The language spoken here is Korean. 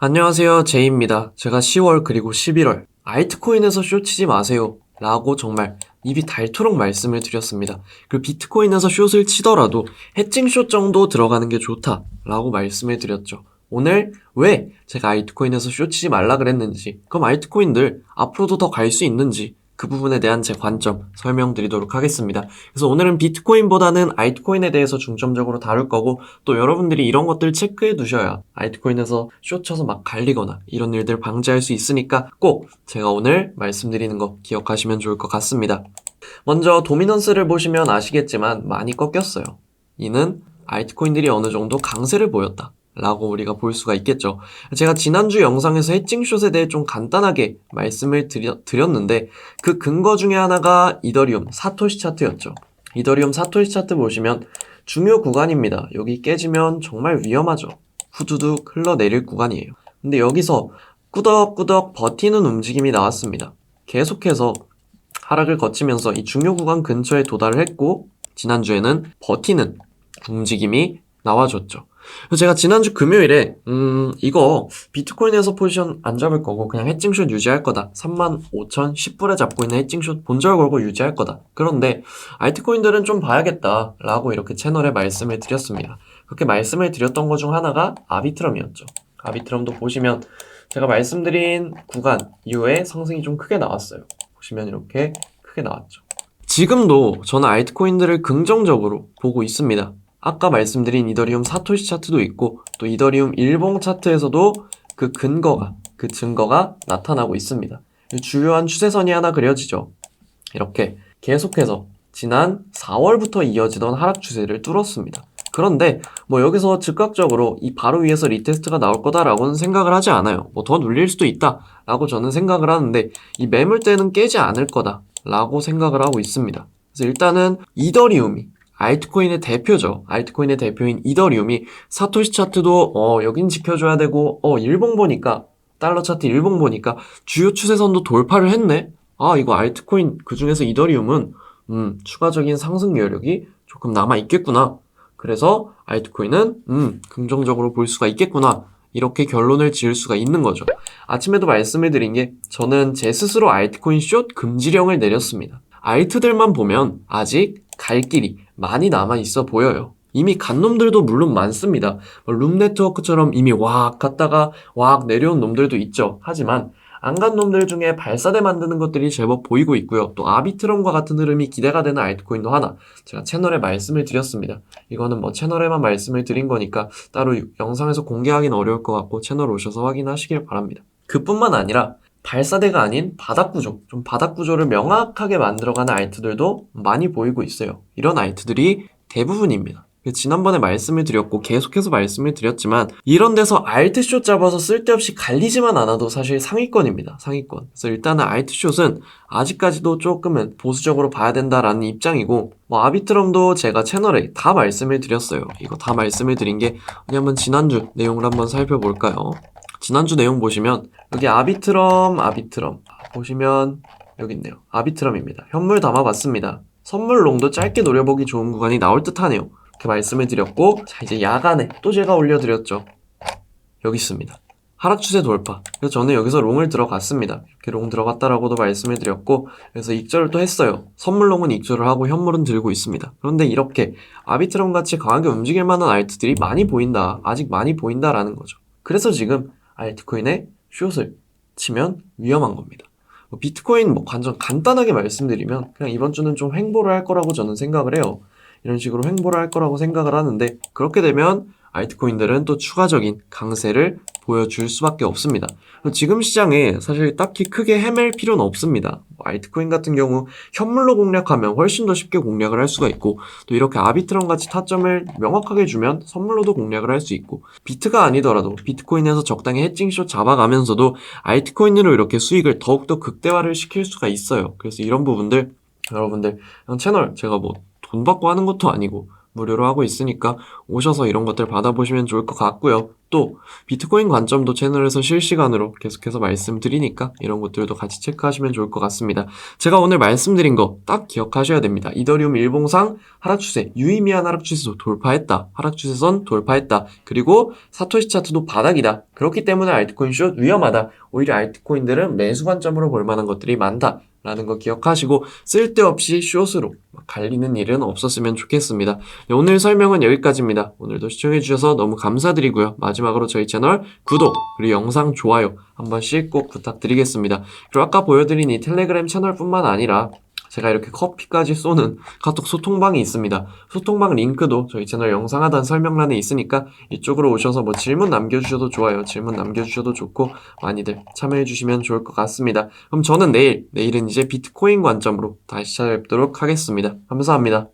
안녕하세요. 제이입니다. 제가 10월 그리고 11월 알트코인에서 쇼 치지 마세요. 라고 정말 입이 닳도록 말씀을 드렸습니다. 그리고 비트코인에서 숏을 치더라도 해칭 숏 정도 들어가는 게 좋다. 라고 말씀을 드렸죠. 오늘 왜 제가 알트코인에서 숏 치지 말라 그랬는지, 그럼 알트코인들 앞으로도 더 갈 수 있는지, 그 부분에 대한 제 관점 설명드리도록 하겠습니다. 그래서 오늘은 비트코인보다는 알트코인에 대해서 중점적으로 다룰 거고 또 여러분들이 이런 것들 체크해 두셔야 알트코인에서 쇼 쳐서 막 갈리거나 이런 일들 방지할 수 있으니까 꼭 제가 오늘 말씀드리는 거 기억하시면 좋을 것 같습니다. 먼저 도미넌스를 보시면 아시겠지만 많이 꺾였어요. 이는 알트코인들이 어느 정도 강세를 보였다. 라고 우리가 볼 수가 있겠죠. 제가 지난주 영상에서 해칭숏에 대해 좀 간단하게 말씀을 드려, 드렸는데 그 근거 중에 하나가 이더리움 사토시 차트였죠. 이더리움 사토시 차트 보시면 중요 구간입니다. 여기 깨지면 정말 위험하죠. 후두둑 흘러내릴 구간이에요. 근데 여기서 꾸덕꾸덕 버티는 움직임이 나왔습니다. 계속해서 하락을 거치면서 이 중요 구간 근처에 도달을 했고 지난주에는 버티는 움직임이 나와줬죠. 그래서 제가 지난주 금요일에 음 이거 비트코인에서 포지션 안 잡을 거고 그냥 해칭숏 유지할 거다. 35,010불에 잡고 있는 해칭숏 본절 걸고 유지할 거다. 그런데 알트코인들은 좀 봐야겠다 라고 이렇게 채널에 말씀을 드렸습니다. 그렇게 말씀을 드렸던 것 중 하나가 아비트럼이었죠. 아비트럼도 보시면 제가 말씀드린 구간 이후에 상승이 좀 크게 나왔어요. 보시면 이렇게 크게 나왔죠. 지금도 저는 알트코인들을 긍정적으로 보고 있습니다. 아까 말씀드린 이더리움 사토시 차트도 있고 또 이더리움 일봉 차트에서도 그 근거가 그 증거가 나타나고 있습니다. 주요한 추세선이 하나 그려지죠. 이렇게 계속해서 지난 4월부터 이어지던 하락 추세를 뚫었습니다. 그런데 뭐 여기서 즉각적으로 이 바로 위에서 리테스트가 나올 거다라고는 생각을 하지 않아요. 뭐 더 눌릴 수도 있다라고 저는 생각을 하는데 이 매물대는 깨지 않을 거다라고 생각을 하고 있습니다. 그래서 일단은 이더리움이 알트코인의 대표죠. 알트코인의 대표인 이더리움이 사토시 차트도 어 여긴 지켜줘야 되고 어 일봉 보니까 달러 차트 일봉 보니까 주요 추세선도 돌파를 했네. 아 이거 알트코인 그 중에서 이더리움은 음 추가적인 상승 여력이 조금 남아 있겠구나. 그래서 알트코인은 음 긍정적으로 볼 수가 있겠구나. 이렇게 결론을 지을 수가 있는 거죠. 아침에도 말씀을 드린 게 저는 제 스스로 알트코인 숏 금지령을 내렸습니다. 알트들만 보면 아직 갈 길이 많이 남아 있어 보여요. 이미 간 놈들도 물론 많습니다. 뭐룸 네트워크처럼 이미 왁 갔다가 왁 내려온 놈들도 있죠. 하지만 안 간 놈들 중에 발사대 만드는 것들이 제법 보이고 있고요. 또 아비트럼과 같은 흐름이 기대가 되는 알트코인도 하나 제가 채널에 말씀을 드렸습니다. 이거는 뭐 채널에만 말씀을 드린 거니까 따로 영상에서 공개하기는 어려울 것 같고 채널 오셔서 확인하시길 바랍니다. 그뿐만 아니라 발사대가 아닌 바닥 구조, 좀 바닥 구조를 명확하게 만들어가는 알트들도 많이 보이고 있어요. 이런 알트들이 대부분입니다. 지난번에 말씀을 드렸고 계속해서 말씀을 드렸지만 이런 데서 알트숏 잡아서 쓸데없이 갈리지만 않아도 사실 상위권입니다. 상위권. 그래서 일단은 알트숏은 아직까지도 조금은 보수적으로 봐야 된다라는 입장이고 뭐 아비트럼도 제가 채널에 다 말씀을 드렸어요. 이거 다 말씀을 드린 게 왜냐면 지난주 내용을 한번 살펴볼까요? 지난주 내용 보시면 여기 아비트럼 아비트럼 보시면 여기 있네요. 아비트럼입니다. 현물 담아봤습니다. 선물 롱도 짧게 노려보기 좋은 구간이 나올 듯 하네요. 이렇게 말씀을 드렸고 자 이제 야간에 또 제가 올려드렸죠. 여기 있습니다. 하락 추세 돌파. 그래서 저는 여기서 롱을 들어갔습니다. 이렇게 롱 들어갔다라고도 말씀을 드렸고 그래서 익절을 또 했어요. 선물롱은 익절을 하고 현물은 들고 있습니다. 그런데 이렇게 아비트럼 같이 강하게 움직일 만한 알트들이 많이 보인다. 아직 많이 보인다라는 거죠. 그래서 지금 알트코인에 숏을 치면 위험한 겁니다. 뭐 비트코인 뭐 완전 간단하게 말씀드리면 그냥 이번 주는 좀 횡보를 할 거라고 저는 생각을 해요. 이런 식으로 횡보를 할 거라고 생각을 하는데 그렇게 되면 알트코인들은 또 추가적인 강세를 보여줄 수밖에 없습니다. 지금 시장에 사실 딱히 크게 헤맬 필요는 없습니다. 뭐 알트코인 같은 경우 현물로 공략하면 훨씬 더 쉽게 공략을 할 수가 있고 또 이렇게 아비트럼 같이 타점을 명확하게 주면 선물로도 공략을 할 수 있고 비트가 아니더라도 비트코인에서 적당히 해칭쇼 잡아가면서도 알트코인으로 이렇게 수익을 더욱더 극대화를 시킬 수가 있어요. 그래서 이런 부분들 여러분들 채널 제가 뭐 돈 받고 하는 것도 아니고 무료로 하고 있으니까 오셔서 이런 것들 받아보시면 좋을 것 같고요. 또 비트코인 관점도 채널에서 실시간으로 계속해서 말씀드리니까 이런 것들도 같이 체크하시면 좋을 것 같습니다. 제가 오늘 말씀드린 거 딱 기억하셔야 됩니다. 이더리움 일봉상 하락 추세, 유의미한 하락 추세도 돌파했다. 하락 추세선 돌파했다. 그리고 사토시 차트도 바닥이다. 그렇기 때문에 알트코인 숏 위험하다. 오히려 알트코인들은 매수 관점으로 볼 만한 것들이 많다. 라는 거 기억하시고 쓸데없이 숏으로 갈리는 일은 없었으면 좋겠습니다. 네, 오늘 설명은 여기까지입니다. 오늘도 시청해주셔서 너무 감사드리고요. 마지막으로 저희 채널 구독, 그리고 영상 좋아요 한 번씩 꼭 부탁드리겠습니다. 그리고 아까 보여드린 이 텔레그램 채널뿐만 아니라 제가 이렇게 커피까지 쏘는 카톡 소통방이 있습니다. 소통방 링크도 저희 채널 영상 하단 설명란에 있으니까 이쪽으로 오셔서 뭐 질문 남겨주셔도 좋아요. 질문 남겨주셔도 좋고 많이들 참여해주시면 좋을 것 같습니다. 그럼 저는 내일, 내일은 이제 비트코인 관점으로 다시 찾아뵙도록 하겠습니다. 감사합니다.